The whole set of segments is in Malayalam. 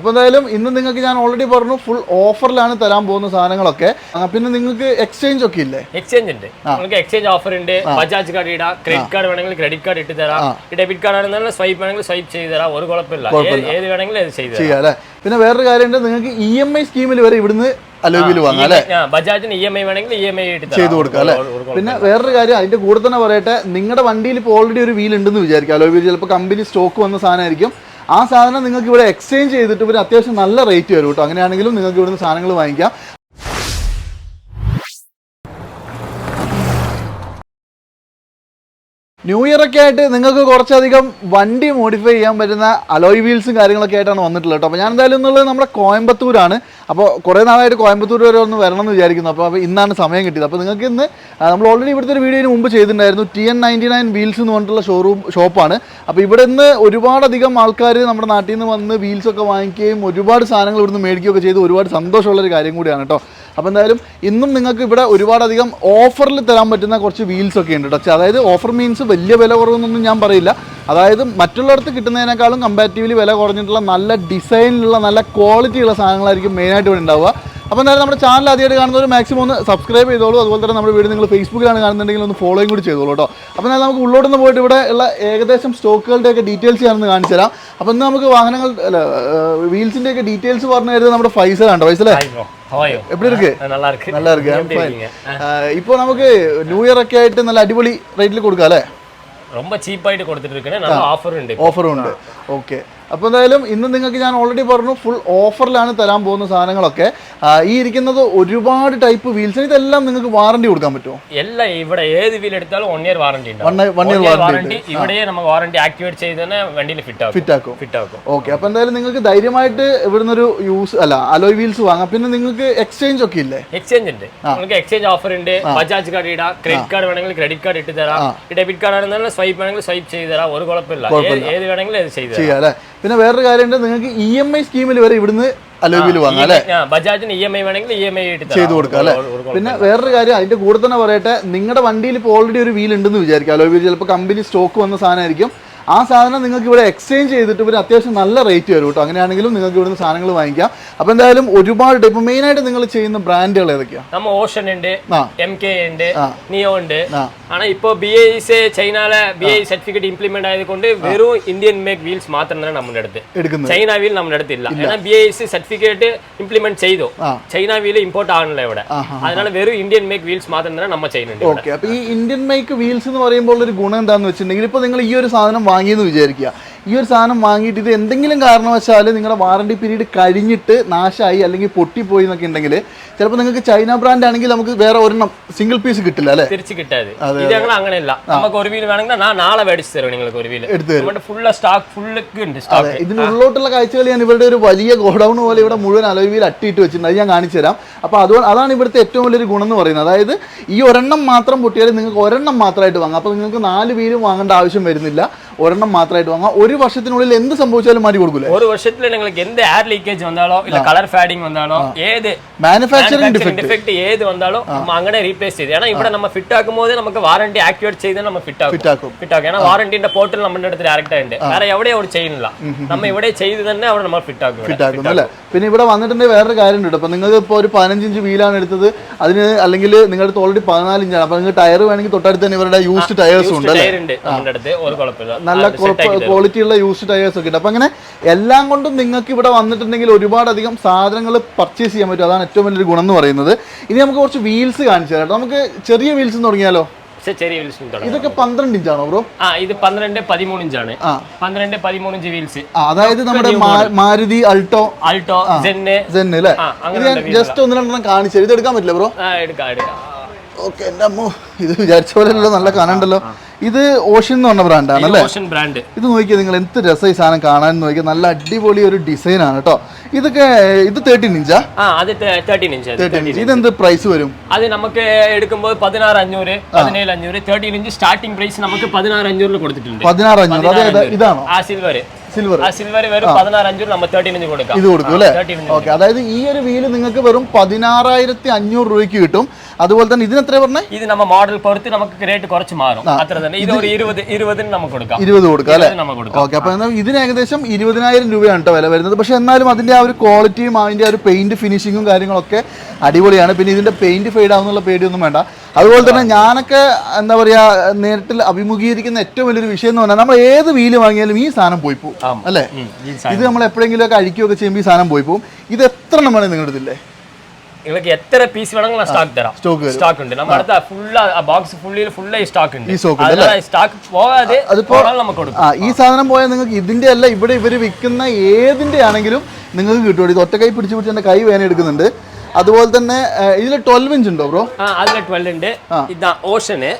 അപ്പോൾ എന്തായാലും ഇന്ന് നിങ്ങൾക്ക് ഞാൻ ഓൾറെഡി പറഞ്ഞു ഫുൾ ഓഫറിലാണ് തരാൻ പോകുന്ന സാധനങ്ങളൊക്കെ. പിന്നെ നിങ്ങൾക്ക് എക്സ്ചേഞ്ച് ഒക്കെ ഇല്ലേ? എക്സ്ചേഞ്ച് ഉണ്ട്. നിങ്ങൾക്ക് എക്സ്ചേഞ്ച് ഓഫർ ഉണ്ട്. ബജാജ് കാർഡ് ഇടാം. ക്രെഡിറ്റ് കാർഡ് വേണമെങ്കിൽ ക്രെഡിറ്റ് കാർഡ് ഇട്ട് തരാം. ഡെബിറ്റ് കാർഡ് ആണെന്നുണ്ടെങ്കിൽ സ്വൈപ്പ് വേണമെങ്കിൽ സ്വൈപ്പ് ചെയ്ത് തരാം. ഒരു കുഴപ്പമില്ല. ഏത് വേണമെങ്കിലും അത് ചെയ്ത് തരാം. ചെയ്യാം അല്ലേ? പിന്നെ വേറൊരു കാര്യമുണ്ട്. നിങ്ങൾക്ക് ഇ എം ഐ സ്കീമിൽ വരെ ഇവിടുന്ന് വാങ്ങാം അല്ലേ? ബജാജിന് ഇ എം ഐ വേണമെങ്കിൽ ഇ എം ഐ ചെയ്ത് കൊടുക്കാം അല്ലേ? പിന്നെ വേറൊരു കാര്യം അതിന്റെ കൂടെ തന്നെ പറയട്ടെ നിങ്ങളുടെ വണ്ടിയിൽ ഇപ്പോൾ ഓൾറെഡി ഒരു വീൽ ഉണ്ടെന്ന് വിചാരിക്കുക അലോ വീൽ ചിലപ്പോൾ കമ്പനി സ്റ്റോക്ക് വന്ന സാധനമായിരിക്കും. ആ സാധനം നിങ്ങൾക്ക് ഇവിടെ എക്സ്ചേഞ്ച് ചെയ്തിട്ട് ഇവർ അത്യാവശ്യം നല്ല റേറ്റ് വരും കേട്ടോ. അങ്ങനെയാണെങ്കിലും നിങ്ങൾക്ക് ഇവിടുന്ന് സാധനങ്ങൾ വാങ്ങിക്കാം. ന്യൂ ഇയർ ഒക്കെ ആയിട്ട് നിങ്ങൾക്ക് കുറച്ചധികം വണ്ടി മോഡിഫൈ ചെയ്യാൻ പറ്റുന്ന അലോയ് വീൽസും കാര്യങ്ങളൊക്കെ ആയിട്ടാണ് വന്നിട്ടുള്ളത് കേട്ടോ. അപ്പോൾ ഞാൻ എന്തായാലും എന്നുള്ളത് നമ്മുടെ കോയമ്പത്തൂരാണ്. അപ്പോൾ കുറേ നാളായിട്ട് കോയമ്പത്തൂർ വരെ ഒന്ന് വരണം എന്ന് വിചാരിക്കുന്നു. അപ്പോൾ അപ്പോൾ ഇന്നാണ് സമയം കിട്ടിയത്. അപ്പോൾ നിങ്ങൾക്ക് ഇന്ന് നമ്മൾ ഓൾറെഡി ഇവിടുത്തെ ഒരു വീഡിയോന് മുമ്പ് ചെയ്തിട്ടുണ്ടായിരുന്നു. T N ninety nine wheels എന്ന് പറഞ്ഞിട്ടുള്ള ഷോറൂം ഷോപ്പാണ് അപ്പോൾ ഇവിടെ നിന്ന് ഒരുപാടധികം ആൾക്കാർ നമ്മുടെ നാട്ടിൽ നിന്ന് വന്ന് വീൽസൊക്കെ വാങ്ങിക്കുകയും ഒരുപാട് സാധനങ്ങൾ ഇവിടുന്ന് മേടിക്കുകയൊക്കെ ചെയ്ത് ഒരുപാട് സന്തോഷമുള്ളൊരു കാര്യം കൂടിയാണ് കേട്ടോ. അപ്പോൾ എന്തായാലും ഇന്നും നിങ്ങൾക്ക് ഇവിടെ ഒരുപാടധികം ഓഫറിൽ തരാൻ പറ്റുന്ന കുറച്ച് വീൽസ് ഒക്കെ ഉണ്ട് കേട്ടോ അതായത് ഓഫർ മീൻസ് വലിയ വില കുറവെന്നൊന്നും ഞാൻ പറയില്ല. അതായത് മറ്റുള്ളവർക്ക് കിട്ടുന്നതിനേക്കാളും കമ്പാരിറ്റീവ്ലി വില കുറഞ്ഞിട്ടുള്ള നല്ല ഡിസൈനിലുള്ള നല്ല ക്വാളിറ്റി ഉള്ള സാധനങ്ങളായിരിക്കും മെയിനായിട്ട് ഇവിടെ ഉണ്ടാവുക. അപ്പോൾ എന്തായാലും നമ്മുടെ ചാനൽ ആദ്യമായിട്ട് കാണുന്നവർ മാക്സിമം ഒന്ന് സബ്സ്ക്രൈബ് ചെയ്തോളൂ. അതുപോലെ തന്നെ നമ്മുടെ വീഡിയോ നിങ്ങൾ ഫേസ്ബുക്കിലാണ് കാണുന്നുണ്ടെങ്കിൽ ഒന്ന് ഫോളോയും കൂടി ചെയ്തോളൂ കേട്ടോ അപ്പോൾ എന്തായാലും നമുക്ക് ഉള്ളോട്ടൊന്ന് പോയിട്ട് ഇവിടെ ഉള്ള ഏകദേശം സ്റ്റോക്കുകളുടെയൊക്കെ ഡീറ്റെയിൽസ് ഞാനൊന്ന് കാണിച്ചു തരാം. അപ്പോൾ ഇന്ന് നമുക്ക് വാഹനങ്ങൾ അല്ല വീൽസിന്റെയൊക്കെ ഡീറ്റെയിൽസ് പറഞ്ഞു തരുന്നത് നമ്മുടെ ഫൈസലാണ് ഫൈസലേ? Hi bro. How are you? எப்படி இருக்கு ஆ, நல்லா இருக்கு நல்லா இருக்கு எப்படி fine. இருக்கீங்க? இப்போ நமக்கு நியூ இயர் ഒക്കെ ആയിട്ട് നല്ല അടിപൊളി റേറ്റിൽ കൊടുക്കാം അല്ലേ ரொம்ப ചീപ്പായിട്ട് കൊടുത്തിട്ട് ഇരിക്കണേ നല്ല ഓഫർ ഉണ്ട് ഓഫറും ഉണ്ട് ഓക്കെ അപ്പോൾ എന്തായാലും ഇന്ന് നിങ്ങൾക്ക് ഞാൻ ഓൾറെഡി പറഞ്ഞു ഫുൾ ഓഫറിലാണ് തരാൻ പോകുന്ന സാധനങ്ങളൊക്കെ. ഈ ഇരിക്കുന്നത് ഒരുപാട് ടൈപ്പ് വീൽസ് ഇതെല്ലാം നിങ്ങൾക്ക് വാറണ്ടി കൊടുക്കാൻ പറ്റുമോ? എല്ലാം ഇവിടെ ഏത് വീൽ എടുത്താലും one year warranty year- one warranty ഇവിടെ നമുക്ക് വാറണ്ടി ആക്ടിവേറ്റ് ചെയ്ത് തന്നെ വണ്ടിയിൽ ഫിറ്റ് ആക്കും. ഫിറ്റ് ആക്കും. ഫിറ്റ് ആക്കും. ഓക്കെ അപ്പോൾ എന്തായാലും നിങ്ങൾക്ക് ധൈര്യമായിട്ട് ഇവിടുന്ന് ഒരു യൂസ് അല്ല അലോയ് വീൽസ് വാങ്ങാം. പിന്നെ നിങ്ങൾക്ക് എക്സ്ചേഞ്ച് ഒക്കെ ഇല്ലേ? എക്സ്ചേഞ്ച് ഉണ്ട്. നിങ്ങൾക്ക് എക്സ്ചേഞ്ച് ഓഫർ ഉണ്ട്. ബജാജ് കാർഡ് ഇടാം. ക്രെഡിറ്റ് കാർഡ് വേണമെങ്കിൽ ക്രെഡിറ്റ് കാർഡ് ഇട്ട് തരാം. ഡെബിറ്റ് കാർഡ് ആണെന്നുണ്ടെങ്കിൽ സ്വൈപ്പ് വേണമെങ്കിൽ സ്വൈപ്പ് ചെയ്ത് തരാം. ഒരു കുഴപ്പമില്ല. ഏത് വേണമെങ്കിലും അത് ചെയ്ത് തരാം. ചെയ്യാം അല്ലേ? പിന്നെ വേറൊരു കാര്യമുണ്ട് നിങ്ങൾക്ക് ഇ എം ഐ സ്കീമിൽ വരെ ഇവിടുന്ന് അലോവിയിൽ വാങ്ങാം അല്ലേ? ആ, ബജാജിന് ഇ എം ഐ വേണമെങ്കിൽ ഇ എം ഐ ചെയ്ത് കൊടുക്കാം അല്ലേ? പിന്നെ വേറൊരു കാര്യം അതിന്റെ കൂടെ തന്നെ പറയട്ടെ നിങ്ങളുടെ വണ്ടിയിൽ ഇപ്പോൾ ഓൾറെഡി ഒരു വീൽ ഉണ്ടെന്ന് വിചാരിക്കുക അലോവിയിൽ ചിലപ്പോൾ കമ്പനി സ്റ്റോക്ക് വന്ന സാധനമായിരിക്കും. ആ സാധനം നിങ്ങൾക്ക് ഇവിടെ എക്സ്ചേഞ്ച് ചെയ്തിട്ട് ഇവർ അത്യാവശ്യം നല്ല റേറ്റ് വരും കേട്ടോ അങ്ങനെയാണെങ്കിലും നിങ്ങൾക്ക് ഇവിടുന്ന് സാധനങ്ങൾ വാങ്ങിക്കാം അപ്പോൾ എന്തായാലും ഒരുപാട് ഇപ്പോൾ മെയിനായിട്ട് നിങ്ങൾ ചെയ്യുന്ന ബ്രാൻഡുകൾ ഏതൊക്കെയാണ് நம்ம ஓஷன் உண்டு ആ எம்கே உண்டு ആ. நியோ உண்டு ആ ஆனா இப்போ பிஐஸ் சைனால பிஐ சர்டிபிகேட் இம்ப்ளிமெண்ட் ஆயது கொண்டு வெறும் இந்தியன் மேக் வீல்ஸ் மாத்திரம் தான் நம்ம அடுத்து എടുക്കുന്നത് ചൈന വീൽ നമ്മുടെ അടുത്ത് ഇല്ല ഏന്നാ B I S certificate implement ചെയ്തു ആ. ചൈന വീൽ ഇമ്പോർട്ട് ആകണില്ല ഇവിടെ ആഹാ. அதனால വെറും ഇന്ത്യൻ മേക്ക് വീൽസ് മാത്രം തന്നെ നമ്മ ചെയ്യുന്നുണ്ട് ഇവിടെ. ഓക്കെ അപ്പോൾ ഈ ഇന്ത്യൻ മേക്ക് വീൽസ് എന്ന് പറയുമ്പോൾ ഒരു ഗുണം എന്താണെന്ന് വെച്ചിട്ടുണ്ടെങ്കിൽ ഇപ്പോൾ നിങ്ങൾ ഈ ഒരു സാധനം വാങ്ങിയെന്ന് വിചാരിക്കുക. ഈ ഒരു സാധനം വാങ്ങിയിട്ട് ഇത് എന്തെങ്കിലും കാരണവശാൽ നിങ്ങളുടെ വാറണ്ടി പീരീഡ് കഴിഞ്ഞിട്ട് നാശമായി അല്ലെങ്കിൽ പൊട്ടിപ്പോയി എന്നൊക്കെ ഉണ്ടെങ്കിൽ ചിലപ്പോൾ നിങ്ങൾക്ക് ചൈന ബ്രാൻഡ് ആണെങ്കിൽ നമുക്ക് വേറെ ഒരെണ്ണം സിംഗിൾ പീസ് കിട്ടില്ല അല്ലേ? തിരിച്ച് കിട്ടാതെ. ഇത് ഞങ്ങൾ അങ്ങനെയല്ല. നമുക്ക് ഒരു വേണമെങ്കിൽ ഞാൻ നാളെ മേടിച്ചു തരും നിങ്ങൾക്ക് ഒരു എടുത്ത് ഫുള്ള് സ്റ്റോക്ക് ഫുള്ളൊക്കെ ഉണ്ട് സ്റ്റോക്ക് ഇതിനുള്ളിലോട്ടുള്ള കാഴ്ചകൾ ഞാൻ ഇവരുടെ ഒരു വലിയ ഗോഡൗൺ പോലെ ഇവിടെ മുഴുവൻ അലോയിൽ അട്ടിയിട്ട് വെച്ചിട്ടുണ്ട്. അത് ഞാൻ കാണിച്ചു തരാം. അപ്പോൾ അതുകൊണ്ട് അതാണ് ഇവിടുത്തെ ഏറ്റവും വലിയൊരു ഗുണം എന്ന് പറയുന്നത്. അതായത് ഈ ഒരെണ്ണം മാത്രം പൊട്ടിയാൽ നിങ്ങൾക്ക് ഒരെണ്ണം മാത്രമായിട്ട് വാങ്ങാം. അപ്പോൾ നിങ്ങൾക്ക് നാല് വീലും വാങ്ങേണ്ട ആവശ്യം വരുന്നില്ല. ഒരെണ്ണം മാത്രമായിട്ട് വാങ്ങാം. ഒരു ഒരു വർഷത്തിനുള്ളിൽ എന്ത് സംഭവിച്ചാലും മാറ്റി കൊടുക്കില്ല ഒരു വർഷത്തിൽ നിങ്ങൾക്ക് എന്ത് എയർ ലീക്കേജ് വന്നാലോ ഇല്ല കളർ ഫാഡിങ് വന്നാലോ ഏത് മാനുഫാക്ചറിംഗ് ഡിഫക്ട് ഏത് വന്നാലോ അങ്ങനെ റീപ്ലേസ് ചെയ്ത്. ഏன்னா ഇവിടെ നമ്മൾ ഫിറ്റ് ആക്കുമ്പോൾ നമുക്ക് വാറണ്ടി ആക്ടിവേറ്റ് ചെയ്ത് നമ്മൾ ഫിറ്റ് ആക്കും. ഫിറ്റ് ആക്കും. ഫിറ്റ് ആക്കും. വാറണ്ടിന്റെ പോർട്ടൽ നമ്മുടെ അടുത്ത് ഡയറക്റ്റ് ആയിട്ട് വേറെ എവിടെ അവിടെ ചെയ്യുന്നില്ല. നമ്മൾ ഇവിടെ ചെയ്ത് തന്നെ അവിടെ നമ്മൾ ഫിറ്റ് ആക്കും ഫിറ്റ് ആക്കും അല്ലേ? പിന്നെ ഇവിടെ വന്നിട്ടുണ്ട് വേറൊരു കാര്യം ഉണ്ട് അപ്പോൾ നിങ്ങൾക്ക് ഇപ്പോൾ ഒരു പതിനഞ്ച് ഇഞ്ച് വീലാണ് എടുത്തത്. അതിന് അല്ലെങ്കിൽ നിങ്ങളുടെ ഓൾറെഡി പതിനാല് ഇഞ്ചാണ്. അപ്പോൾ നിങ്ങൾക്ക് ടയർ വേണമെങ്കിൽ തൊട്ടടുത്ത് തന്നെ ഇവരുടെ യൂസ്ഡ് ടയർസ് ഉണ്ട് അല്ലേ നല്ല ക്വാളിറ്റി ഉള്ള യൂസ്ഡ് ടയേഴ്സ് ഒക്കെ ഉണ്ട്. അപ്പം അങ്ങനെ എല്ലാം കൊണ്ടും നിങ്ങൾക്ക് ഇവിടെ വന്നിട്ടുണ്ടെങ്കിൽ ഒരുപാടധികം സാധനങ്ങൾ പർച്ചേസ് ചെയ്യാൻ പറ്റും. അതാണ് ഏറ്റവും വലിയൊരു ഗുണം എന്ന് പറയുന്നത്. ഇനി നമുക്ക് കുറച്ച് വീൽസ് കാണിച്ചു തരാം നമുക്ക് ചെറിയ വീൽസ് തുടങ്ങിയാലോ? ചെറിയ വീൽസ് ഇതൊക്കെ പന്ത്രണ്ട് ഇഞ്ചാണോ ബ്രോ ആ ഇത് പന്ത്രണ്ട് പതിമൂന്ന് ഇഞ്ചാണ് പന്ത്രണ്ട് പതിമൂന്ന് ഇഞ്ച് വീൽസ് അതായത് നമ്മുടെ മാരുതി അൾട്ടോ. ആൾട്ടോ ജെന്ന് സെൻ അല്ലേ? ജസ്റ്റ് ഒന്ന് രണ്ടെണ്ണം കാണിച്ചു ഇത് എടുക്കാൻ പറ്റില്ല ബ്രോ എടുക്കാം എടുക്കാം. ഓക്കെ എന്റെ അമ്മോ ഇത് വിചാരിച്ച പോലെ നല്ല കനുണ്ടല്ലോ ഇത് ഓഷ്യൻ എന്ന് പറഞ്ഞ ബ്രാൻഡാണ് അല്ലേ? ഓഷൻ ബ്രാൻഡ് ഇത് നോക്കിയാൽ നിങ്ങൾ എന്ത് രസം ഈ സാധനം കാണാൻ നോക്കിയാൽ നല്ല അടിപൊളി ഒരു ഡിസൈൻ ആണ് കേട്ടോ ഇതൊക്കെ ഇത് തേർട്ടീൻ ഇഞ്ചാ അത് തേർട്ടീൻ ഇഞ്ച് ഇതെന്ത് പ്രൈസ് വരും? അത് നമുക്ക് എടുക്കുമ്പോൾ പതിനാറ് അഞ്ഞൂറ് പതിനേഴ് അഞ്ഞൂറ് തേർട്ടീൻ ഇഞ്ച് സ്റ്റാർട്ടിംഗ് പ്രൈസ് നമുക്ക് പതിനാറ് അഞ്ഞൂറിൽ കൊടുത്തിട്ടുണ്ട്. പതിനാറ് അഞ്ഞൂറ്. ഇതാണോ? ആ സിൽവർ സിൽവർ വെറും തേർട്ടീൻ ഇഞ്ച് കൊടുക്കാം. ഇത് കൊടുക്കും അല്ലേ? ഓക്കെ അതായത് ഈ ഒരു വീൽ നിങ്ങൾക്ക് വെറും പതിനാറായിരത്തി അഞ്ഞൂറ് രൂപയ്ക്ക് കിട്ടും. അതുപോലെ തന്നെ ഇതിന് എത്ര പറഞ്ഞേ? ഇത് നമ്മ മോഡൽ പൊറുത്ത് നമുക്ക് റേറ്റ് കുറച്ച് മാറും. അത്ര തന്നെ. ഇത് ഒരു ഇരുപത് ഇരുപതിന് നമുക്ക് കൊടുക്കാം. ഇരുപത് കൊടുക്കാം അല്ലേ? ഓക്കെ അപ്പൊ ഇതിന് ഏകദേശം ഇരുപതിനായിരം രൂപയാണ് കേട്ടോ വില വരുന്നത്. പക്ഷെ എന്നാലും അതിന്റെ ആ ഒരു ക്വാളിറ്റിയും അതിന്റെ ആ ഒരു പെയിന്റ് ഫിനിഷിങ്ങും കാര്യങ്ങളൊക്കെ അടിപൊളിയാണ്. പിന്നെ ഇതിന്റെ പെയിന്റ് ഫെയ്ഡ് ആവുന്നുള്ള പേടിയൊന്നും വേണ്ട. അതുപോലെ തന്നെ ഞാനൊക്കെ എന്താ പറയാ നേരിട്ട് അഭിമുഖീകരിക്കുന്ന ഏറ്റവും വലിയൊരു വിഷയം എന്ന് പറഞ്ഞാൽ നമ്മൾ ഏത് വീൽ വാങ്ങിയാലും ഈ സാധനം പോയി പോകും. അല്ലേ. ഇത് നമ്മൾ എപ്പോഴെങ്കിലും ഒക്കെ അഴിക്കുകയൊക്കെ ചെയ്യുമ്പോൾ ഈ സാധനം പോയി പോകും. ഇത് എത്ര എണ്ണം വേണേ നിങ്ങളുടെ ഇതില്ലേ നിങ്ങൾക്ക് എത്ര പീസ് വേണമെങ്കിലും സ്റ്റോക്ക് തരാം. സ്റ്റോക്ക് ഉണ്ട്. നമ്മൾ അടുത്ത ഫുള്ള് ബോക്സ് ഫുള്ളിൽ ഫുള്ളായി സ്റ്റോക്ക് ഉണ്ട്. സ്റ്റോക്ക് പോകാതെ അതിപ്പോ- പോകാൻ നമുക്ക് കൊടുക്കും. ഈ സാധനം പോയാൽ നിങ്ങൾക്ക് ഇതിന്റെ അല്ല ഇവിടെ ഇവർ വിൽക്കുന്ന ഏതിന്റെ ആണെങ്കിലും നിങ്ങൾക്ക് കിട്ടും. ഇത് ഒറ്റ കൈ പിടിച്ചു പിടിച്ച് എന്റെ കൈ വേന എടുക്കുന്നുണ്ട്. അതുപോലെ തന്നെ ഇതിൽ ട്വൽവ് ഇഞ്ച് ഉണ്ടോ ബ്രോ അതിൽ ട്വൽവ് ഉണ്ട് ഇതാ ഓഷന്.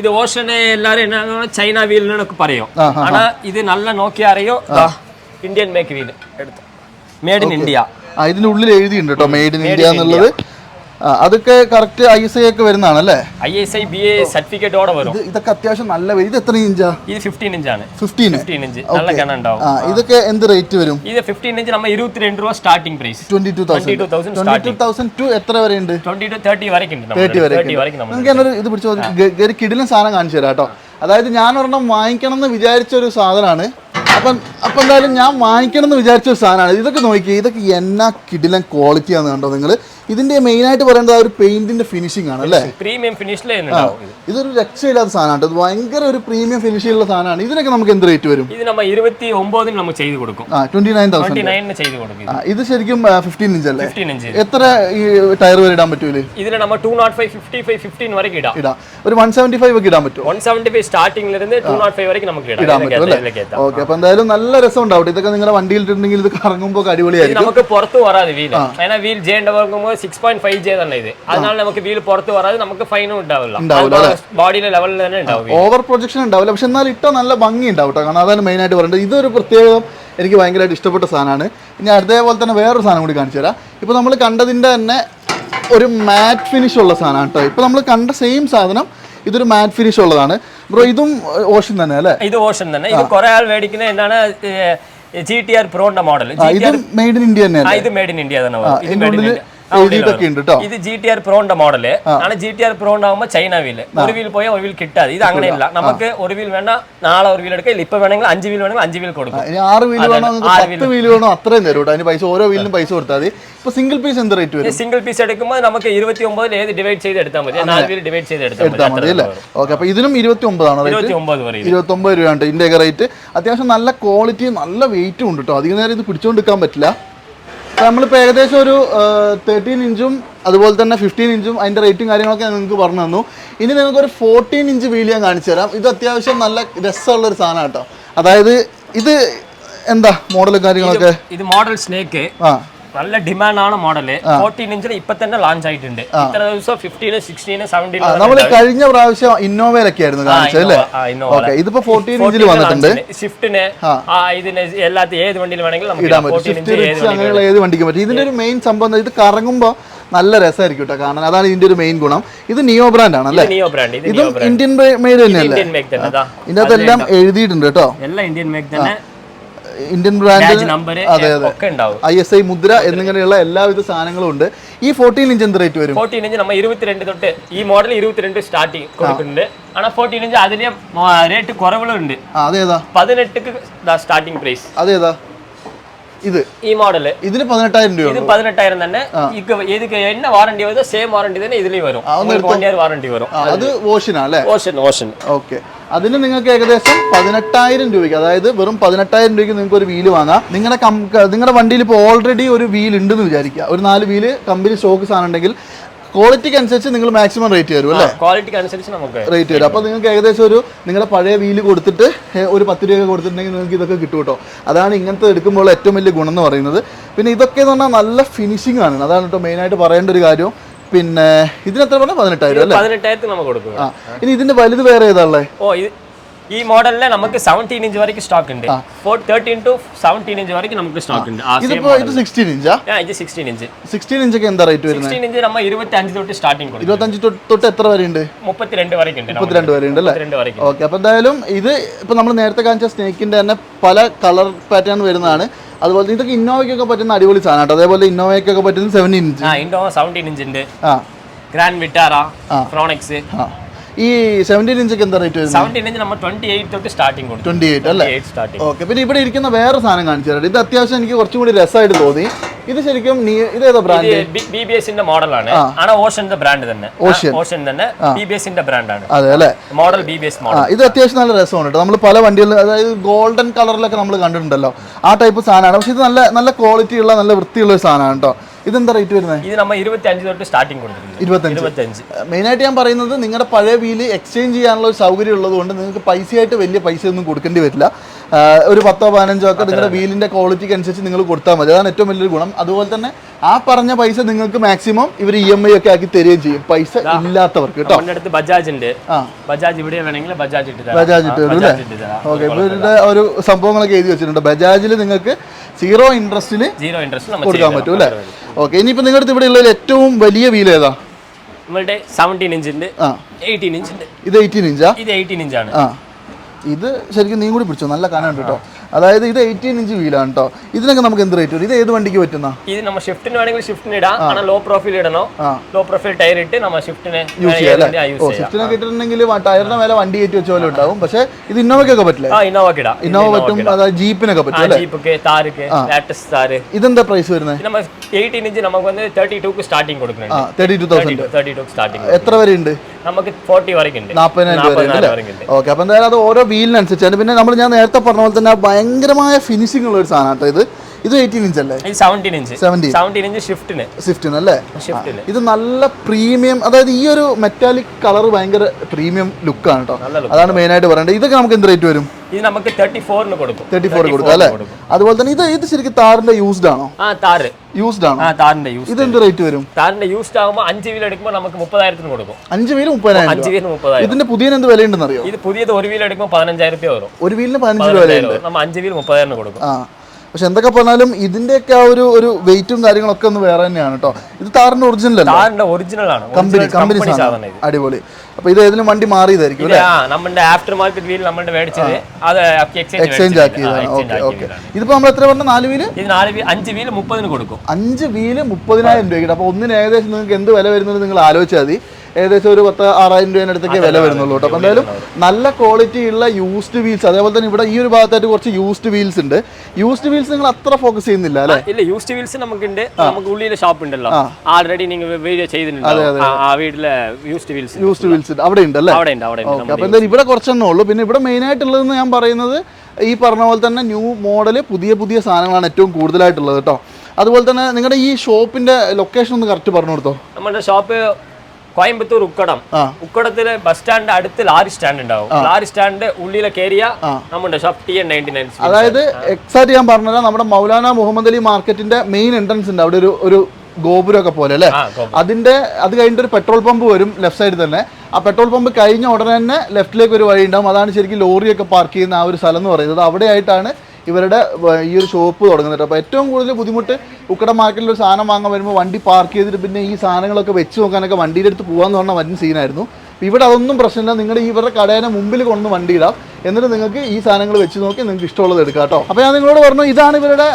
ഇത് ഓഷന് എല്ലാരും എന്നാ ചൈന വീലിനൊക്കെ പറയും. ആണാ ഇത് നല്ല നോക്കി അറിയോ? ഇന്ത്യൻ മേക്ക് വീൽ എടുത്തു. മേഡ് ഇൻ ഇന്ത്യ ഇതിന്റെ ഉള്ളിൽ എഴുതിയിട്ടുണ്ട് കേട്ടോ മേഡ് ഇൻ ഇന്ത്യ എന്നുള്ളത്. അതൊക്കെ കറക്റ്റ് ഐ എസ് ഐ ഒക്കെ വരുന്നതാണ് അല്ലേ I S I B A സർട്ടിഫിക്കറ്റോടെ വരും. ഇതൊക്കെ അത്യാവശ്യം നല്ല വരും. ഇത് എത്ര ഇഞ്ചാ? ഇത് ഫിഫ്റ്റീൻ ഇഞ്ചാണ് ആണ്. ഫിഫ്റ്റീൻ ഇഞ്ച് നല്ല കിണ ഉണ്ടാവും. ഇതൊക്കെ എന്ത് റേറ്റ് വരും? ഇത് ഫിഫ്റ്റീൻ ഇഞ്ച് നമ്മൾ ഇരുപത്തി രണ്ട് രൂപ starting price twenty two thousand twenty two thousand to എത്ര വരെ ഉണ്ട് ട്വന്റി ടു തേർട്ടി വരയ്ക്കും തേർട്ടി വരെ നിങ്ങൾക്ക് എന്നൊരു ഇത് പിടിച്ചോ ഒരു കിടിലൻ സാധനം കാണിച്ചു തരാം കേട്ടോ. അതായത് ഞാൻ ഒരെണ്ണം വാങ്ങിക്കണം എന്ന് വിചാരിച്ച ഒരു സാധനമാണ്. അപ്പം അപ്പം എന്തായാലും ഞാൻ വാങ്ങിക്കണം എന്ന് വിചാരിച്ച ഒരു സാധനമാണ്. ഇതൊക്കെ നോക്കി ഇതൊക്കെ എന്നാ കിടിലൻ ക്വാളിറ്റി ആണ് കണ്ടോ നിങ്ങൾ? ഇതിന്റെ മെയിൻ ആയിട്ട് പറയേണ്ടത് ആ ഒരു പെയിന്റിന്റെ ഫിനിഷിംഗ് ആണ് അല്ലേ പ്രീമിയം ഫിനിഷിൽ ഉണ്ടാവും ഇത്. ഇതൊരു രക്ഷയില്ലാത്ത സാധനമാണ് ഇത് ഭയങ്കര ഒരു പ്രീമിയം ഫിനിഷിലുള്ള സാധനമാണ് ഇതിനൊക്കെ നമുക്ക് എന്ത് റേറ്റ് വരും ഇത് നമ്മ ഇരുപത്തി ഒമ്പതിന് നമുക്ക് ചെയ്ത് കൊടുക്കും ആ ട്വന്റി നയൻ തൗസൻഡ് ട്വന്റി നയനിന് ചെയ്ത് കൊടുക്കും ആ ഇത് ശരിക്കും ഫിഫ്റ്റീൻ ഇഞ്ച് അല്ലേ ഫിഫ്റ്റീൻ ഇഞ്ച് എത്ര ഈ ടയർ വരെ ഇടാൻ പറ്റൂലേ ഇതിൽ நம்ம two nought five fifty five fifteen வரைக்கும் இடம் ഇടാം ഒരു വൺ സെവൻറ്റി ഫൈവ് ഒക്കെ ഇടാൻ പറ്റുമോ ஒன் செவன்டி ஃபைவ் ஸ்டார்டிங்ல இருந்து டூ நாட் ஃபைவ் வரைக்கும் நமக்கு இடம் ഇടാൻ இதுக்கு പറ്റും ஏத்த- അല്ലേ இதுக்கு ஏத்த. ഓക്കെ അപ്പൊ എന്തായാലും നല്ല രസം ഉണ്ടാവും ഇതൊക്കെ നിങ്ങളുടെ വണ്ടിയിൽ ഇട്ടിട്ടുണ്ടെങ്കിൽ ഇത് കറങ്ങുമ്പോൾ ഒക്കെ இது അടിപൊളിയായിരിക്കും நமக்கு பொறுத்து வராது வீல் ஏன்னா wheel six point five J തന്നെ ഇത്. അതിനാൽ നമുക്ക് വീൽ പുറത്ത് വരാതെ നമുക്ക് ഫൈനും ഉണ്ടാവില്ല. ബോഡിയിലെ ലെവലിൽ തന്നെ ഉണ്ടാവും ഓവർ പ്രൊജക്ഷൻ ഉണ്ടാവില്ല പക്ഷെ എന്നാൽ ഇട്ട നല്ല ഭംഗി ഉണ്ടാവും കാരണം അതാണ് മെയിൻ ആയിട്ട് പറയുന്നത് ഇതൊരു പ്രത്യേകം എനിക്ക് ഭയങ്കരമായിട്ട് ഇഷ്ടപ്പെട്ട സാധനമാണ്. ഇനി അതേപോലെ തന്നെ വേറൊരു സാധനം കൂടി കാണിച്ചു തരാം. ഇപ്പൊ നമ്മൾ കണ്ടതിന്റെ തന്നെ ഒരു മാറ്റ് ഫിനിഷ് ഉള്ള സാധനമാണ് കേട്ടോ ഇപ്പൊ നമ്മൾ കണ്ട സെയിം സാധനം ഇതൊരു മാറ്റ് ഫിനിഷ് ഉള്ളതാണ്. ബ്രോ ഇതും ഓഷൻ തന്നെ അല്ലേ? ഇത് ഓഷൻ തന്നെ. ഇത് കുറെ ആൾ മേടിക്കുന്ന എന്താണ് ജി ടി ആർ പ്രോണ്ട മോഡൽ ഇത് മെയ്ഡ് ഇൻ ഇന്ത്യ തന്നെ. ഇത് മെയ്ഡ് ഇൻ ഇന്ത്യ തന്നെ ഉണ്ട് കേട്ടോ ഇത് ജി ടി ആർ പ്രോന്റെ മോഡൽ ആണ് ജി ടി ആർ പ്രോണ്ട് ആകുമ്പോൾ ചൈന വീൽ ഒരു വീൽ പോയാൽ ഒരു വീൽ കിട്ടാതെ. ഇത് അങ്ങനെയില്ല. നമുക്ക് ഒരു വീൽ വേണ്ട നാളെ ഒരു വീൽ എടുക്കാം. ഇല്ല ഇപ്പൊ വേണമെങ്കിൽ അഞ്ച് വീൽ വേണമെങ്കിൽ അഞ്ച് വീൽ കൊടുക്കും. ആറ് വീൽ വേണോ നിങ്ങൾക്ക് ആറ് പത്ത് വീൽ വേണോ അത്രയും തരും കേട്ടോ അതിന് പൈസ ഓരോ വീലിനും പൈസ കൊടുത്താൽ മതി. ഇപ്പോൾ സിംഗിൾ പീസ് എന്ത് റേറ്റ് വരും? സിംഗിൾ പീസ് എടുക്കുമ്പോൾ നമുക്ക് ഇരുപത്തി ഒമ്പതിൽ ഏത് ഡിവൈഡ് ചെയ്ത് എടുത്താൽ മതി? നാല് വീൽ ഡിവൈഡ് ചെയ്ത് എടുത്താൽ മതി. അല്ലേ? ഓക്കെ അപ്പോൾ ഇതിനും ഇരുപത്തി ഒമ്പതാണ് റേറ്റ് ഇരുപത്തി ഒമ്പത് രൂപയാണ് ഇതിന്റെയൊക്കെ റേറ്റ് അത്യാവശ്യം നല്ല ക്വാളിറ്റിയും നല്ല വെയിറ്റും ഉണ്ട് കേട്ടോ അധികം നേരം ഇത് പിടിച്ചുകൊണ്ടിരിക്കാൻ പറ്റില്ല. നമ്മളിപ്പോൾ ഏകദേശം ഒരു തേർട്ടീൻ ഇഞ്ചും അതുപോലെ തന്നെ ഫിഫ്റ്റീൻ ഇഞ്ചും അതിന്റെ റേറ്റും കാര്യങ്ങളൊക്കെ ഞാൻ നിങ്ങൾക്ക് പറഞ്ഞു തന്നു. ഇനി നിങ്ങൾക്ക് ഒരു ഫോർട്ടീൻ ഇഞ്ച് വീൽ ഞാൻ കാണിച്ചു തരാം. ഇത് അത്യാവശ്യം നല്ല രസമുള്ളൊരു സാധനം കേട്ടോ. അതായത് ഇത് എന്താ മോഡൽ കാര്യങ്ങളൊക്കെ? ഇത് മോഡൽ സ്നേക്ക് ആ. നല്ല ഡിമാൻഡ് ആണ് മോഡൽ ഫോർട്ടീൻ ഇഞ്ചിൽ ഇപ്പൊ തന്നെ ലോഞ്ച് ആയിട്ടുണ്ട്. ഇത്ര ദിവസം ഫിഫ്റ്റീന് സിക്സ്റ്റീന് സെവന്റീൻ നമ്മൾ കഴിഞ്ഞ പ്രാവശ്യം ഇന്നോവയിലൊക്കെ ആയിരുന്നു കാണിച്ചത് അല്ലേ? ഇതിപ്പോൾ ഫോർട്ടീൻ ഇഞ്ചിൽ വന്നിട്ടുണ്ട്. സ്വിഫ്റ്റിന് ഇതിന് എല്ലാത്തിനും ഏത് വണ്ടിയിൽ വേണമെങ്കിലും ഏത് വണ്ടിക്ക് അങ്ങനെയുള്ള ഏത് വണ്ടിക്കും പറ്റും. ഇതിന്റെ ഒരു മെയിൻ സംഭവം ഇത് കറങ്ങുമ്പോൾ നല്ല രസമായിരിക്കും കേട്ടോ കാരണം അതാണ് ഇതിന്റെ ഒരു മെയിൻ ഗുണം. ഇത് നിയോ ബ്രാൻഡ് ആണ് അല്ലേ? ഇത് ഇന്ത്യൻ മെയ്ഡ് തന്നെയല്ലേ? ഇതിനകത്ത് എല്ലാം എഴുതിയിട്ടുണ്ട് കേട്ടോ എല്ലാം ഇന്ത്യൻ മേക്ക് തന്നെ. ഇന്ത്യൻ ബ്രാൻഡ് അതെ അതെ. ഐ എസ് ഐ മുദ്ര എന്നിങ്ങനെയുള്ള എല്ലാവിധ സാധനങ്ങളും ഉണ്ട്. ഈ ഫോർട്ടീൻ ഇഞ്ച് എന്ത് റേറ്റ് വരും? ഫോർട്ടീൻ ഇഞ്ച് നമ്മൾ ഇരുപത്തിരണ്ട് തൊട്ട് ഈ മോഡൽ ഇരുപത്തിരണ്ട് സ്റ്റാർട്ടിങ് കൊടുക്കുന്നുണ്ട് ആണോ ഫോർട്ടീൻ ഇഞ്ച് അതിന്റെ റേറ്റ് കുറവുകളുണ്ട്. ആ അതേതാ? പതിനെട്ടുക്ക് സ്റ്റാർട്ടിംഗ് പ്രൈസ് അതേതാ? ഇത്. ഈ മോഡൽ ഇതിന് പതിനെട്ടായിരം രൂപ ഇത് പതിനെട്ടായിരം തന്നെ. ഇത് എന്ന വാറണ്ടി വരുമോ സെയിം വാറണ്ടി തന്നെ ഇതിലേ വരും. വാറണ്ടി വരും. അത് ഓഷനാണ് ഓഷൻ ഓഷൻ ഓക്കെ അതിന് നിങ്ങൾക്ക് ഏകദേശം പതിനെട്ടായിരം രൂപയ്ക്ക് അതായത് വെറും പതിനെട്ടായിരം രൂപയ്ക്ക് നിങ്ങൾക്ക് ഒരു വീൽ വാങ്ങാം. നിങ്ങളുടെ നിങ്ങളുടെ വണ്ടിയിൽ ഇപ്പോൾ ഓൾറെഡി ഒരു വീൽ ഉണ്ടെന്ന് വിചാരിക്കുക. ഒരു നാല് വീൽ കമ്പനി സ്റ്റോക്ക് സാധനം ഉണ്ടെങ്കിൽ ക്വാളിറ്റിക്ക് അനുസരിച്ച് നിങ്ങൾ മാക്സിമം റേറ്റ് തരും അല്ലേ? ക്വാളിറ്റിക്ക് അനുസരിച്ച് നമുക്ക് റേറ്റ് തരും. അപ്പോൾ നിങ്ങൾക്ക് ഏകദേശം ഒരു നിങ്ങളുടെ പഴയ വീൽ കൊടുത്തിട്ട് ഒരു പത്ത് രൂപയൊക്കെ കൊടുത്തിട്ടുണ്ടെങ്കിൽ നിങ്ങൾക്ക് ഇതൊക്കെ കിട്ടും കേട്ടോ. അതാണ് ഇങ്ങനത്തെ എടുക്കുമ്പോൾ ഏറ്റവും വലിയ ഗുണം എന്ന് പറയുന്നത്. പിന്നെ ഇതൊക്കെ എന്ന് പറഞ്ഞാൽ നല്ല ഫിനിഷിംഗ് ആണ്. അതാണ് കേട്ടോ മെയിനായിട്ട് പറയേണ്ട ഒരു കാര്യം. പിന്നെ ഇതിനെത്ര പറഞ്ഞാൽ പതിനെട്ടായിരം അല്ലേ? പതിനെട്ടായിരത്തിന് നമുക്ക് കൊടുക്കും ആ ഇനി ഇതിന്റെ വലുത് വേറെ ഏതാ ഉള്ളത് ഓ ഈ മോഡലിൽ നമുക്ക് സെവന്റീൻ ഇഞ്ച് വരെ സ്റ്റോക്ക് ഉണ്ട്. For thirteen to seventeen inch വരെ നമുക്ക് സ്റ്റോക്ക് ഉണ്ട്. ഇതിപ്പോ ഇത് സിക്സ്റ്റീൻ ഇഞ്ചാ ഇത് സിക്സ്റ്റീൻ ഇഞ്ച് സിക്സ്റ്റീൻ ഇഞ്ച് എന്താ റേറ്റ് വരുന്നത് സിക്സ്റ്റീൻ ഇഞ്ച് നമ്മൾ ഇരുപത്തഞ്ച് തൊട്ട് സ്റ്റാർട്ടിംഗ് കൊടുക്കും. ഇരുപത്തഞ്ച് തൊട്ട് എത്ര വരെ ഉണ്ട് മുപ്പത്തിരണ്ട് വരെ ഉണ്ട് മുപ്പത്തിരണ്ട് വരെ ഉണ്ട്. അല്ലേ ഓക്കെ അപ്പോൾ എന്തായാലും ഇത് ഇപ്പൊ നമ്മൾ നേരത്തെ കാണിച്ച സ്നേക്കിന്റെ തന്നെ പല കളർ പാറ്റേൺ വരുന്നതാണ്. അതുപോലെ ഇതൊക്കെ ഇന്നോവയ്ക്കൊക്കെ പറ്റുന്ന അടിപൊളി സാധനം കേട്ടോ. അതേപോലെ ഇന്നോവയ്ക്കൊക്കെ പറ്റുന്ന seven inch Innova seventeen inch ഉണ്ട്. ഗ്രാൻഡ് വിറ്റാറ ഫ്രോണക്സ് ഈ സെവന്റീൻ ഇഞ്ചൊക്കെ എന്താ റേറ്റ് വരുന്നത്? സെവന്റീൻ ഇഞ്ച് നമ്മൾ ട്വന്റി എയ്റ്റ് തൊട്ട് സ്റ്റാർട്ടിംഗ് കൊടുക്കും. ട്വന്റി എയ്റ്റ് അല്ലേ സ്റ്റാർട്ടിംഗ് ഓക്കെ പിന്നെ ഇവിടെ ഇരിക്കുന്ന വേറെ സാധനം കാണിച്ചു തരാം. ഇത് അത്യാവശ്യം എനിക്ക് കുറച്ചും കൂടി രസമായിട്ട് തോന്നി. ഇത് ശരിക്കും നീ ഏതാ ബ്രാൻഡ് ബി ബി എസിന്റെ മോഡലാണ് ആണ്. ഓഷന്റെ ബ്രാൻഡ് തന്നെ. ഓഷ്യൻ ഓഷൻ തന്നെ ബി ബി എസിന്റെ ബ്രാൻഡാണ് അതെ അല്ലേ? Model B B S model ഇത് അത്യാവശ്യം നല്ല രസമാണ് കേട്ടോ. നമ്മൾ പല വണ്ടികളിൽ അതായത് ഗോൾഡൻ കളറിലൊക്കെ നമ്മൾ കണ്ടിട്ടുണ്ടല്ലോ. ആ ടൈപ്പ് സാധനമാണ്. പക്ഷെ ഇത് നല്ല നല്ല ക്വാളിറ്റി ഉള്ള നല്ല വൃത്തിയുള്ള ഒരു സാധനമാണ് കേട്ടോ. ഇതെന്താ റേറ്റ് വരുന്നത് ഇത് നമ്മൾ ഇരുപത്തി അഞ്ച് തൊട്ട് സ്റ്റാർട്ടിംഗ് കൊടുത്തിട്ടുണ്ട്. മെയിനായിട്ട് ഞാൻ പറയുന്നത് നിങ്ങളുടെ പഴയ വീൽ എക്സ്ചേഞ്ച് ചെയ്യാനുള്ള ഒരു സൗകര്യം ഉള്ളതുകൊണ്ട് നിങ്ങൾക്ക് പൈസയായിട്ട് വലിയ പൈസ ഒന്നും കൊടുക്കേണ്ടി വരില്ല. ഒരു പത്തോ പതിനഞ്ചോ ഒക്കെ നിങ്ങളുടെ വീലിന്റെ ക്വാളിറ്റിക്ക് അനുസരിച്ച് നിങ്ങൾ കൊടുത്താൽ മതി. അതാണ് ഏറ്റവും വലിയൊരു ഗുണം. അതുപോലെ തന്നെ ആ പറഞ്ഞ പൈസ നിങ്ങൾക്ക് മാക്സിമം ഇവർ ഇ എം ഐ ഒക്കെ ആക്കി തരികയും ചെയ്യും. പൈസ ഇല്ലാത്തവർക്ക് കേട്ടോ. അടുത്ത് ബജാജ് ഉണ്ട്. ബജാജ് ഇവിടെ വേണമെങ്കിൽ ബജാജ് ഇട്ട് ബജാജ് ഇട്ട് തരും അല്ലേ? ബജാജ് ഇട്ട് തരാം. ഓക്കെ ഇവരുടെ ഒരു സംഭവങ്ങളൊക്കെ എഴുതി വെച്ചിട്ടുണ്ട്. ബജാജിൽ നിങ്ങൾക്ക് സീറോ ഇൻട്രസ്റ്റിൽ സീറോ ഇൻട്രസ്റ്റ് കൊടുക്കാൻ പറ്റും അല്ലേ? ഓക്കെ ഇനിയിപ്പോൾ നിങ്ങളുടെ അടുത്ത് ഇവിടെ ഉള്ള ഏറ്റവും വലിയ വീൽ ഏതാ? നമ്മളുടെ സെവന്റീൻ ഇഞ്ച് ഉണ്ട് ആ. എയ്റ്റീൻ ഇഞ്ച് ഉണ്ട് ഇത് എയ്റ്റീൻ ഇഞ്ചാ ഇത് എയ്റ്റീൻ ഇഞ്ചാണ് ആ. ഇത് ശരിക്കും നീ കൂടി പിടിച്ചോ? നല്ല കനമുണ്ട് കേട്ടോ. അതായത് ഇത് എയ്റ്റീൻ ഇഞ്ച് വീലാണ് കേട്ടോ ഇതിനൊക്കെ നമുക്ക് എന്ത് റേറ്റ് വരും? ഇത് ഏത് വണ്ടിക്ക് പറ്റുന്ന? ഇത് നമ്മൾ ഷിഫ്റ്റിന് വേണമെങ്കിൽ ഷിഫ്റ്റിന് ഇടാം. ആണ് ലോ പ്രൊഫൈൽ ഇടണോ? ലോ പ്രൊഫൈൽ ടയർ ഇട്ട് നമ്മൾ ഷിഫ്റ്റിന് യൂസ് ചെയ്യാം ഷിഫ്റ്റിനൊക്കെ ഇട്ടിട്ടുണ്ടെങ്കിൽ ടയറിന്റെ മേലെ വണ്ടി കയറ്റി വെച്ച പോലെ ഉണ്ടാവും. പക്ഷേ ഇത് ഇന്നോവക്കൊക്കെ പറ്റില്ല? ഇന്നോവക്ക് ഇടാം. ഇന്നോവ പറ്റും അതായത് ജീപ്പിനൊക്കെ പറ്റും ജീപ്പൊക്കെ താരൊക്കെ ലാറ്റസ്റ്റ് താര്. ഇതെന്താ പ്രൈസ് വരുന്നത്? നമ്മൾ എയ്റ്റീൻ ഇഞ്ച് നമുക്ക് വന്ന് തേർട്ടി ടൂക്ക് സ്റ്റാർട്ടിംഗ് കൊടുക്കുന്നുണ്ട്. Thirty two thousand thirty two starting എത്ര വരെ ഉണ്ട്? നമുക്ക് ഫോർട്ടി വരെ ഉണ്ട്. നാൽപ്പതിനായിരം വരെ ഉണ്ട് ഓക്കെ അപ്പോൾ എന്തായാലും അത് ഓരോ വീലിനനുസരിച്ചാണ് പിന്നെ നമ്മൾ ഞാൻ നേരത്തെ പറഞ്ഞ പോലെ തന്നെ ഭയങ്കരമായ ഫിനിഷിംഗ് ഉള്ള ഒരു സാധനം കേട്ടോ ഇത്. ഇത് എയ്റ്റീൻ ഇഞ്ച് അല്ലേ? സെവന്റീൻ ഇഞ്ച് സെവന്റീൻ ഇഞ്ച് ഷിഫ്റ്റിന് സ്വിഫ്റ്റിന് അല്ലേ? ഷിഫ്റ്റിന് ഇത് നല്ല പ്രീമിയം അതായത് ഈ ഒരു മെറ്റാലിക് കളർ ഭയങ്കര പ്രീമിയം ലുക്കാണ് കേട്ടോ അതാണ് മെയിൻ ആയിട്ട് പറയേണ്ടത്. ഇതൊക്കെ നമുക്ക് എന്ത് റേറ്റ് വരും? ഇത് നമുക്ക് തേർട്ടി ഫോറിന് കൊടുക്കും. തേർട്ടി ഫോർ കൊടുക്കാം അല്ലേ? അതുപോലെ തന്നെ ഇത് ഇത് ശരിക്കും താറിന്റെ യൂസ്ഡ് ആണോ? ആ താറ്. യൂസ്ഡ് ആണോ? ആ താറിന്റെ യൂസ് ഇത് എന്ത് റേറ്റ് വരും? താറിന്റെ യൂസ്ഡ് ആകുമ്പോൾ അഞ്ച് വീൽ എടുക്കുമ്പോൾ നമുക്ക് മുപ്പതായിരത്തിന് കൊടുക്കും. അഞ്ച് വീൽ മുപ്പതിനായിരം അഞ്ച് വീൽ മുപ്പതായിരം ഇതിന്റെ പുതിയ എന്ത് വിലയുണ്ടെന്ന് അറിയോ ഇത് പുതിയത് ഒരു വീൽ എടുക്കുമ്പോൾ പതിനഞ്ചായിരം രൂപ വരും. ഒരു വീലിന് പതിനഞ്ച് രൂപ വിലയുണ്ട്. നമ്മൾ അഞ്ച് വീൽ മുപ്പതായിരം കൊടുക്കും. ആ. പക്ഷെ എന്തൊക്കെ പറഞ്ഞാലും ഇതിന്റെയൊക്കെ ആ ഒരു ഒരു വെയിറ്റും കാര്യങ്ങളൊക്കെ ഒന്ന് വേറെ തന്നെയാണ് കേട്ടോ. ഇത് താറിന്റെ ഒറിജിനൽ അല്ല? ഒറിജിനൽ ആണ്. കമ്പനി കമ്പനി സാധനം അടിപൊളി. അപ്പൊ ഇത് ഏതെങ്കിലും വണ്ടി മാറിയതായിരിക്കും അല്ലേ? നമ്മുടെ ആഫ്റ്റർ മാർക്കറ്റ് വീൽ നമ്മുടെ മേടിച്ചത്. അത് എക്സ്ചേഞ്ച് ആക്കിയതാണ്. Okay okay. ഇതിപ്പോ നമ്മൾ എത്ര പറഞ്ഞ? നാല് വീൽ ഇത് നാല് അഞ്ച് വീൽ മുപ്പതിന് കൊടുക്കും. അഞ്ച് വീൽ മുപ്പതിനായിരം രൂപയ്ക്ക്. അപ്പൊ ഒന്നിന് ഏകദേശം നിങ്ങൾക്ക് എന്ത് വില വരുന്നത് നിങ്ങൾ ആലോചിച്ചാൽ മതി. ഏകദേശം ഒരു പത്ത് ആറായിരം രൂപേന്റെ അടുത്തേക്ക് വില വരുന്നുള്ളൂ കേട്ടോ. അപ്പോൾ എന്തായാലും നല്ല ക്വാളിറ്റി ഉള്ള യൂസ്ഡ് വീൽസ് അതേപോലെ തന്നെ ഇവിടെ ഈ ഒരു ഭാഗത്തായിട്ട് കുറച്ച് യൂസ്ഡ് വീൽസ് ഉണ്ട്. യൂസ്ഡ് വീൽസ് നിങ്ങൾ അത്ര ഫോക്കസ് ചെയ്യുന്നില്ല അല്ലേ? ഇല്ല യൂസ്ഡ് വീൽസ് നമുക്കുണ്ട്. നമുക്ക് ഉള്ളിലെ ഷോപ്പ് ഉണ്ടല്ലോ. ആൾറെഡി നിങ്ങൾ വീഡിയോ ചെയ്തിട്ടുണ്ടോ? ആ, ആ വീട്ടിലെ യൂസ്ഡ് വീൽസ് യൂസ്ഡ് വീൽസ് അവിടെ ഉണ്ട് അല്ലേ? അവിടെ ഉണ്ട് അവിടെ ഉണ്ട്. അപ്പോൾ എന്തായാലും ഇവിടെ കുറച്ചെണ്ണേ ഉള്ളൂ. പിന്നെ ഇവിടെ മെയിൻ ആയിട്ടുള്ളതെന്ന് ഞാൻ പറയുന്നത് ഈ പറഞ്ഞ പോലെ തന്നെ ന്യൂ മോഡൽ പുതിയ പുതിയ സാധനങ്ങളാണ് ഏറ്റവും കൂടുതലായിട്ടുള്ളത് കേട്ടോ. അതുപോലെ തന്നെ നിങ്ങളുടെ ഈ ഷോപ്പിന്റെ ലൊക്കേഷൻ ഒന്ന് കറക്റ്റ് പറഞ്ഞു കൊടുത്തോ? നമ്മുടെ ഷോപ്പ് കോയമ്പത്തൂർ ഉക്കടം. ഉക്കടത്തിലെ ബസ് സ്റ്റാൻഡ് അടുത്ത് ലാരി സ്റ്റാൻഡ് ഉണ്ടാവും. ലാരി സ്റ്റാൻഡ് ഉള്ളിലെ കേരിയ നമ്മുടെ shop T N ninety nine അതായത് എക്സാക്ട് ഞാൻ പറഞ്ഞുതരാം നമ്മുടെ മൗലാന മുഹമ്മദ് അലി മാർക്കറ്റിന്റെ മെയിൻ എൻട്രൻസ് ഉണ്ട്. അവിടെ ഒരു ഒരു ഗോപുരമൊക്കെ പോലെ അല്ലേ? അതിന്റെ അത് കഴിഞ്ഞിട്ട് ഒരു പെട്രോൾ പമ്പ് വരും ലെഫ്റ്റ് സൈഡിൽ തന്നെ. ആ പെട്രോൾ പമ്പ് കഴിഞ്ഞ ഉടനെ തന്നെ ലെഫ്റ്റിലേക്ക് ഒരു വഴി ഉണ്ടാവും. അതാണ് ശരിക്കും ലോറിയൊക്കെ പാർക്ക് ചെയ്യുന്ന ആ ഒരു സ്ഥലം എന്ന് പറയുന്നത്. അവിടെയായിട്ടാണ് ഇവരുടെ ഈ ഒരു ഷോപ്പ് തുടങ്ങുന്നത് അപ്പോൾ ഏറ്റവും കൂടുതൽ ബുദ്ധിമുട്ട് ഉക്കട മാർക്കറ്റിൽ ഒരു സാധനം വാങ്ങാൻ വരുമ്പോൾ വണ്ടി പാർക്ക് ചെയ്തിട്ട് പിന്നെ ഈ സാധനങ്ങളൊക്കെ വെച്ച് നോക്കാനൊക്കെ വണ്ടിയുടെ അടുത്ത് പോകാമെന്ന് പറഞ്ഞാൽ വൻ സീനായിരുന്നു ഇവിടെ അതൊന്നും പ്രശ്നമില്ല. നിങ്ങളുടെ ഇവരുടെ കടേനെ മുമ്പിൽ കൊണ്ട് വണ്ടി ഇടാം. എന്നിട്ട് നിങ്ങൾക്ക് ഈ സാധനങ്ങൾ വെച്ച് നോക്കി നിങ്ങൾക്ക് ഇഷ്ടമുള്ളത് എടുക്കാം കേട്ടോ. അപ്പോൾ ഞാൻ നിങ്ങളോട് പറഞ്ഞു ഇതാണ് ഇവരുടെ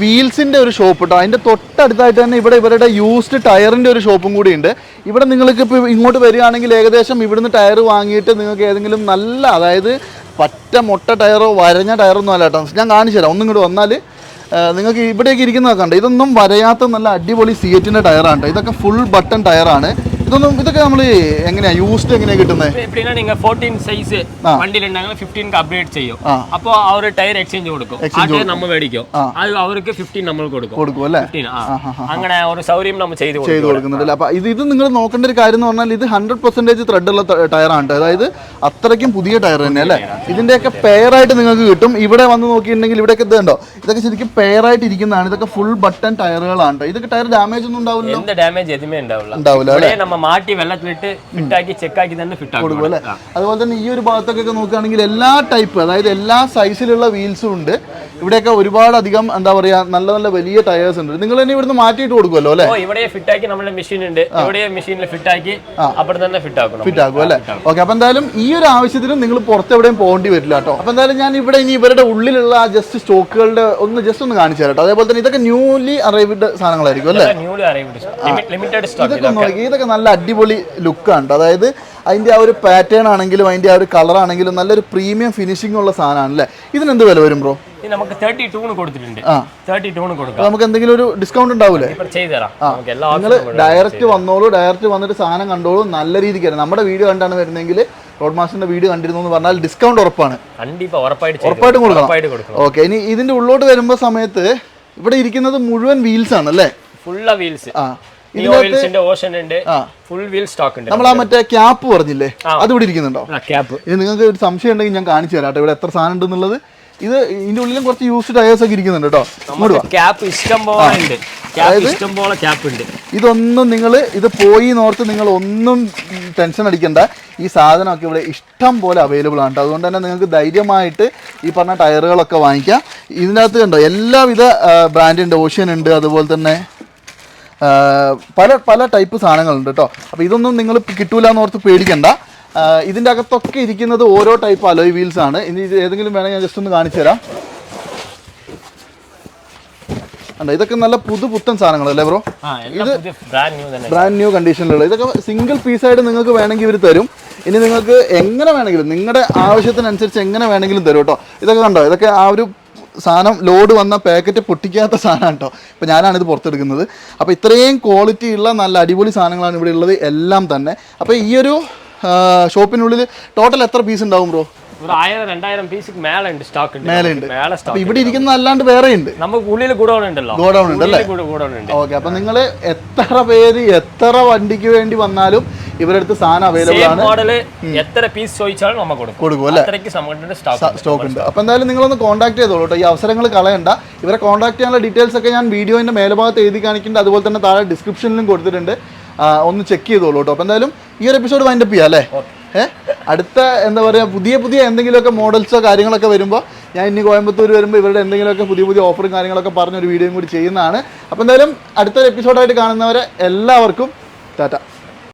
വീൽസിന്റെ ഒരു ഷോപ്പ് കേട്ടോ അതിന്റെ തൊട്ടടുത്തായിട്ട് തന്നെ ഇവിടെ ഇവരുടെ യൂസ്ഡ് ടയറിന്റെ ഒരു ഷോപ്പും കൂടി ഉണ്ട്. ഇവിടെ നിങ്ങൾക്ക് ഇപ്പോൾ ഇങ്ങോട്ട് വരികയാണെങ്കിൽ ഏകദേശം ഇവിടുന്ന് ടയർ വാങ്ങിയിട്ട് നിങ്ങൾക്ക് ഏതെങ്കിലും നല്ല അതായത് പറ്റ മൊട്ട ടയറോ വരഞ്ഞ ടയറോ ഒന്നും അല്ല കേട്ടോ. ഞാൻ കാണിച്ചു തരാം ഒന്നും ഇങ്ങോട്ട് വന്നാൽ നിങ്ങൾക്ക് ഇവിടേക്ക് ഇരിക്കുന്നതൊക്കെ ഉണ്ട് ഇതൊന്നും വരയാത്ത നല്ല അടിപൊളി സിയറ്റിന്റെ ടയറാണ് കേട്ടോ. ഇതൊക്കെ ഫുൾ ബട്ടൺ ടയറാണ്. ഇതൊന്നും ഇതൊക്കെ നമ്മൾ എങ്ങനെയാ യൂസ്ഡ് എങ്ങനെയാണ് കിട്ടുന്നത് எப்படின்னா நீங்க 14 சைஸ் வண்டியில இருந்தாங்க 15 அப்கிரேட் செய்யும் ஆ. அப்போ அவர் டயர் எக்ஸ்சேஞ்ச் கொடுக்கும் ആ ടയർ നമ്മ മേടിക്കും അത് അവർക്ക് 15 നമ്മൾ കൊടുക്കും കൊടുക്കും അല്ലേ 15 ആ അങ്ങനെ ഒരു സൗകര്യം നമ്മൾ ചെയ്തു ചെയ്ത് കൊടുക്കും കൊടുക്കുന്നുണ്ടല്ലേ അപ്പോൾ ഇത് ഇത് നിങ്ങൾ നോക്കേണ്ട ഒരു കാര്യം എന്ന് പറഞ്ഞാൽ ഇത് ഹൺഡ്രഡ് പെർസെൻറ്റേജ് ത്രെഡുള്ള ടയറാണ് അതായത് അത്രയ്ക്കും പുതിയ ടയർ തന്നെ അല്ലേ ഇതിൻ്റെയൊക്കെ പെയറായിട്ട് നിങ്ങൾക്ക് കിട്ടും ഇവിടെ വന്ന് നോക്കിയിട്ടുണ്ടെങ്കിൽ ഇവിടെയൊക്കെ ഇത് ഉണ്ടോ ഇതൊക്കെ ശരിക്കും പെയറായിട്ട് ഇരിക്കുന്നതാണ് ഇതൊക്കെ ഫുൾ ബട്ടൺ ടയറുകളാണ് ട്ടോ. ഇതൊക്കെ ടയർ ഡാമേജ് ഒന്നും ഉണ്ടാവില്ല எந்த டேமேஜ் எதுவுமே ഉണ്ടാവില്ല ഉണ്ടാവില്ല ഇവിടെ മാറ്റി വെള്ളത്തിലിട്ട് ഫിറ്റാക്കി ചെക്കാക്കി തന്നെ ഫിറ്റ് ആക്കും അല്ലേ? അതുപോലെ തന്നെ ഈ ഒരു ഭാഗത്തൊക്കെ നോക്കുകയാണെങ്കിൽ എല്ലാ ടൈപ്പ് അതായത് എല്ലാ സൈസിലുള്ള വീൽസും ഉണ്ട്. ഇവിടെയൊക്കെ ഒരുപാട് അധികം എന്താ പറയാ നല്ല നല്ല വലിയ ടയേഴ്സ് ഉണ്ട്. നിങ്ങൾ തന്നെ ഇവിടുന്ന് മാറ്റിയിട്ട് കൊടുക്കുമല്ലോ അല്ലേ? ഇവിടെ ഫിറ്റ് ആക്കി നമ്മുടെ മെഷീൻ ഉണ്ട്. ഇവിടെ മെഷീനിൽ ഫിറ്റ് ആക്കി അവിടെ തന്നെ ഫിറ്റ് ആക്കും ഫിറ്റ് ആക്കും അല്ലേ? ഓക്കെ അപ്പൊ എന്തായാലും ഈ ഒരു ആവശ്യത്തിന് നിങ്ങൾ പുറത്ത് എവിടെയും പോകേണ്ടി വരില്ല കേട്ടോ. അപ്പൊ എന്തായാലും ഞാൻ ഇവിടെ ഇനി ഇവരുടെ ഉള്ളിലുള്ള ആ ജസ്റ്റ് സ്റ്റോക്കുകളുടെ ഒന്ന് ജസ്റ്റ് ഒന്ന് കാണിച്ചു തരാം കേട്ടോ. അതേപോലെ തന്നെ ഇതൊക്കെ ന്യൂലി അറൈവ്ഡ് സാധനങ്ങളായിരിക്കും അല്ലേ? ഇതൊക്കെ നോക്കി ഇതൊക്കെ നല്ല അടിപൊളി ലുക്കാണ് അതായത് അതിന്റെ ആ ഒരു പാറ്റേൺ ആണെങ്കിലും അതിന്റെ ആ ഒരു കളർ ആണെങ്കിലും നല്ലൊരു പ്രീമിയം ഫിനിഷിംഗ് ഉള്ള സാധനമാണ് അല്ലേ ഇതിന് എന്ത് വില വരും ബ്രോ നമുക്ക് തേർട്ടി ടൂണ് കൊടുത്തിട്ടുണ്ട്. തേർട്ടി ടൂണ് കൊടുക്കാം. നമുക്ക് എന്തെങ്കിലും ഒരു ഡിസ്കൗണ്ട് ഉണ്ടാവില്ലേ നിങ്ങൾ ഡയറക്റ്റ് വന്നോളൂ. ഡയറക്റ്റ് വന്നിട്ട് സാധനം കണ്ടോളൂ. നല്ല രീതിക്ക് തന്നെ. നമ്മുടെ വീഡിയോ കണ്ടാണ് വരുന്നെങ്കിൽ റോഡ് മാസ്റ്ററിന്റെ വീഡിയോ കണ്ടിരുന്നു എന്ന് പറഞ്ഞാൽ ഡിസ്കൗണ്ട് ഉറപ്പാണ്. ഉറപ്പായിട്ട് കൊടുക്കണം. ഓക്കെ ഇനി ഇതിന്റെ ഉള്ളോട്ട് വരുമ്പോൾ സമയത്ത് ഇവിടെ ഇരിക്കുന്നത് മുഴുവൻ വീൽസ് ആണ് അല്ലേ? ഫുള്ള വീൽസ് ആ. ഫുൾ വീൽ സ്റ്റോക്ക് ഉണ്ട്. നമ്മൾ ആ മറ്റേ ക്യാപ്പ് പറഞ്ഞില്ലേ? അത് ഇവിടെ ഇരിക്കുന്നുണ്ടോ? ക്യാപ്പ് ഇത് നിങ്ങൾക്ക് ഒരു സംശയം ഉണ്ടെങ്കിൽ ഞാൻ കാണിച്ചു തരാം ഇവിടെ എത്ര സാധനം ഉണ്ടെന്നുള്ളത്. ഇത് ഇതിന്റെ ഉള്ളിലും കുറച്ച് യൂസ്ഡ് ടയേഴ്സ് ഒക്കെ ഇരിക്കുന്നുണ്ട് കേട്ടോ. ക്യാപ്പ് ഇഷ്ടം പോലെ ഇഷ്ടം പോലെ ക്യാപ്പ് ഉണ്ട്. ഇതൊന്നും നിങ്ങൾ ഇത് പോയി നോർത്ത് നിങ്ങൾ ഒന്നും ടെൻഷൻ അടിക്കണ്ട. ഈ സാധനമൊക്കെ ഇവിടെ ഇഷ്ടം പോലെ അവൈലബിൾ ആണ് കേട്ടോ. അതുകൊണ്ട് തന്നെ നിങ്ങൾക്ക് ധൈര്യമായിട്ട് ഈ പറഞ്ഞ ടയറുകളൊക്കെ വാങ്ങിക്കാം. ഇതിനകത്ത് കണ്ടോ എല്ലാവിധ ബ്രാൻഡ് ഉണ്ട്. ഓഷ്യൻ ഉണ്ട് അതുപോലെ തന്നെ പല പല ടൈപ്പ് സാധനങ്ങളുണ്ട് കേട്ടോ. അപ്പോൾ ഇതൊന്നും നിങ്ങൾ കിട്ടൂല എന്ന് ഓർത്ത് പേടിക്കണ്ട. ഇതിന്റെ അകത്തൊക്കെ ഇരിക്കുന്നത് ഓരോ ടൈപ്പ് അലോയ് വീൽസ് ആണ്. ഇനി ഏതെങ്കിലും വേണമെങ്കിൽ ഞാൻ ജസ്റ്റ് ഒന്ന് കാണിച്ചു തരാം. അല്ല ഇതൊക്കെ നല്ല പുതു പുത്തൻ സാധനങ്ങളല്ലേ ബ്രോ? ഇത് ബ്രാൻഡ് ന്യൂ കണ്ടീഷനിലുള്ള ഇതൊക്കെ സിംഗിൾ പീസായിട്ട് നിങ്ങൾക്ക് വേണമെങ്കിൽ ഇവർ തരും. ഇനി നിങ്ങൾക്ക് എങ്ങനെ വേണമെങ്കിലും നിങ്ങളുടെ ആവശ്യത്തിനനുസരിച്ച് എങ്ങനെ വേണമെങ്കിലും തരും കേട്ടോ. ഇതൊക്കെ കണ്ടോ ഇതൊക്കെ ആ ഒരു സാധനം ലോഡ് വന്ന പാക്കറ്റ് പൊട്ടിക്കാത്ത സാധനമാണ് കേട്ടോ. ഇപ്പോൾ ഞാനാണിത് പുറത്തെടുക്കുന്നത്. അപ്പോൾ ഇത്രയും ക്വാളിറ്റി ഉള്ള നല്ല അടിപൊളി സാധനങ്ങളാണ് ഇവിടെ ഉള്ളത്. എല്ലാം തന്നെ. അപ്പോൾ ഈ ഒരു ഷോപ്പിനുള്ളിൽ ടോട്ടൽ എത്ര പീസ് ഉണ്ടാവും ബ്രോ ഒരു ആയിരം രണ്ടായിരം പീസ് മേലെ ഉണ്ട് സ്റ്റോക്ക് ഉണ്ട്. മേലെ ഉണ്ട്. മേലെ സ്റ്റോക്ക് ഇവിടെ ഇരിക്കുന്ന അല്ലാണ്ട് വേറെ ഉണ്ട്. നമുക്ക് ഉള്ളിൽ ഗുഡൗൺ ഉണ്ടല്ലോ. ഗോഡൗൺ ഉണ്ട് അല്ലേ? ഗുഡൗൺ ഉണ്ട്. ഓക്കെ അപ്പൊ നിങ്ങൾ എത്ര പേര് എത്ര വണ്ടിക്ക് വേണ്ടി വന്നാലും ഇവരുടെ അടുത്ത് സാധനം അവൈലബിൾ ആണ്. എത്ര പീസ് ചോദിച്ചാലും നമ്മൾ കൊടുക്കും. കൊടുക്കും അല്ലേ? സ്റ്റോക്ക് ഉണ്ട്. അപ്പോൾ എന്തായാലും നിങ്ങളൊന്ന് കോൺടാക്ട് ചെയ്തോളൂ കേട്ടോ ഈ അവസരങ്ങൾ കളയണ്ട. ഇവരെ കോൺടാക്ട് ചെയ്യാനുള്ള ഡീറ്റെയിൽസ് ഒക്കെ ഞാൻ വീഡിയോന്റെ മേൽഭാഗത്ത് എഴുതി കാണിക്കുന്നുണ്ട്. അതുപോലെ തന്നെ താഴെ ഡിസ്ക്രിപ്ഷനിലും കൊടുത്തിട്ടുണ്ട്. ഒന്ന് ചെക്ക് ചെയ്തോളൂ കേട്ടോ അപ്പോൾ എന്തായാലും ഈ ഒരു എപ്പിസോഡ് വൈൻഡപ്പ് ചെയ്യാം അല്ലേ? ഏഹ് അടുത്ത എന്താ പറയുക പുതിയ പുതിയ എന്തെങ്കിലുമൊക്കെ മോഡൽസോ കാര്യങ്ങളൊക്കെ വരുമ്പോൾ ഞാൻ ഇനി കോയമ്പത്തൂർ വരുമ്പോൾ ഇവരുടെ എന്തെങ്കിലുമൊക്കെ പുതിയ പുതിയ ഓഫറും കാര്യങ്ങളൊക്കെ പറഞ്ഞൊരു വീഡിയോയും കൂടി ചെയ്യുന്നതാണ്. അപ്പോൾ എന്തായാലും അടുത്തൊരു എപ്പിസോഡായിട്ട് കാണുന്നവരെ എല്ലാവർക്കും ടാറ്റ.